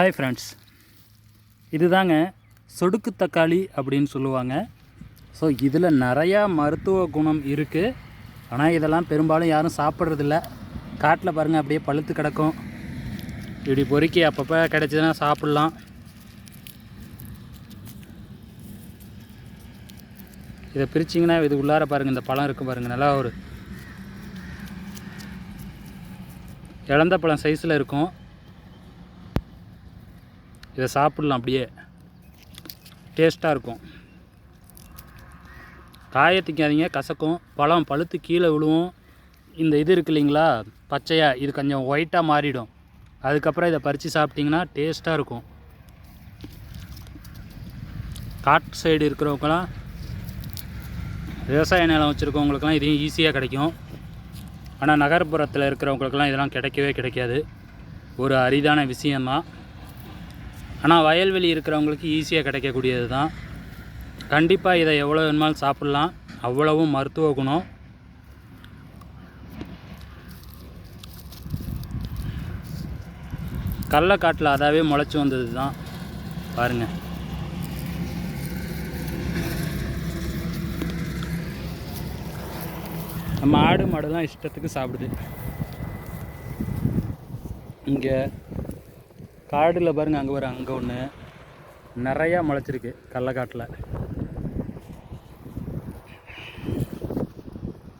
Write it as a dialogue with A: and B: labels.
A: Hi friends இதுதாங்க சொடுக்கு தக்காளி அப்படின்னு சொல்லுவாங்க. ஸோ இதில் நிறையா மருத்துவ குணம் இருக்குது ஆனால் இதெல்லாம் பெரும்பாலும் யாரும் சாப்பிட்றதில்ல. காட்டில் பாருங்கள் அப்படியே பழுத்து கிடக்கும். இப்படி பொறுக்கி அப்பப்போ கிடச்சிதுன்னா சாப்பிட்லாம். இதை பிரிச்சிங்கன்னா இது உள்ளார பாருங்கள் இந்த பழம் இருக்குது பாருங்கள் நல்லா ஒரு இழந்த பழம் சைஸில் இருக்கும். இதை சாப்பிட்லாம் அப்படியே. டேஸ்ட்டாக இருக்கும். காய கசக்கும். பழம் பழுத்து கீழே விழுவும். இந்த இது இருக்கு இல்லைங்களா? பச்சையாக இது கொஞ்சம் ஒயிட்டாக மாறிடும். அதுக்கப்புறம் இதை பறித்து சாப்பிட்டிங்கன்னா டேஸ்ட்டாக இருக்கும். காட்டு சைடு இருக்கிறவங்களாம் விவசாய நிலம் வச்சுருக்கவங்களுக்குலாம் இதையும் ஈஸியாக கிடைக்கும். ஆனால் நகர்ப்புறத்தில் இருக்கிறவங்களுக்குலாம் இதெல்லாம் கிடைக்கவே கிடைக்காது. ஒரு அரிதான விஷயந்தான் ஆனால் வயல்வெளி இருக்கிறவங்களுக்கு ஈஸியாக கிடைக்கக்கூடியது தான் கண்டிப்பாக இதை எவ்வளோ வேணுமாலும் சாப்பிட்லாம். அவ்வளவும் மருத்துவ குணம். கடலக்காட்டில் அதாவே முளைச்சி வந்தது தான் பாருங்கள் நம்ம ஆடு மாடுலாம் இஷ்டத்துக்கு சாப்பிடுது. இங்கே காடில் பாருங்கள் அங்கே ஒரு அங்கே ஒன்று நிறையா முளைச்சிருக்கு கடலக்காட்டில்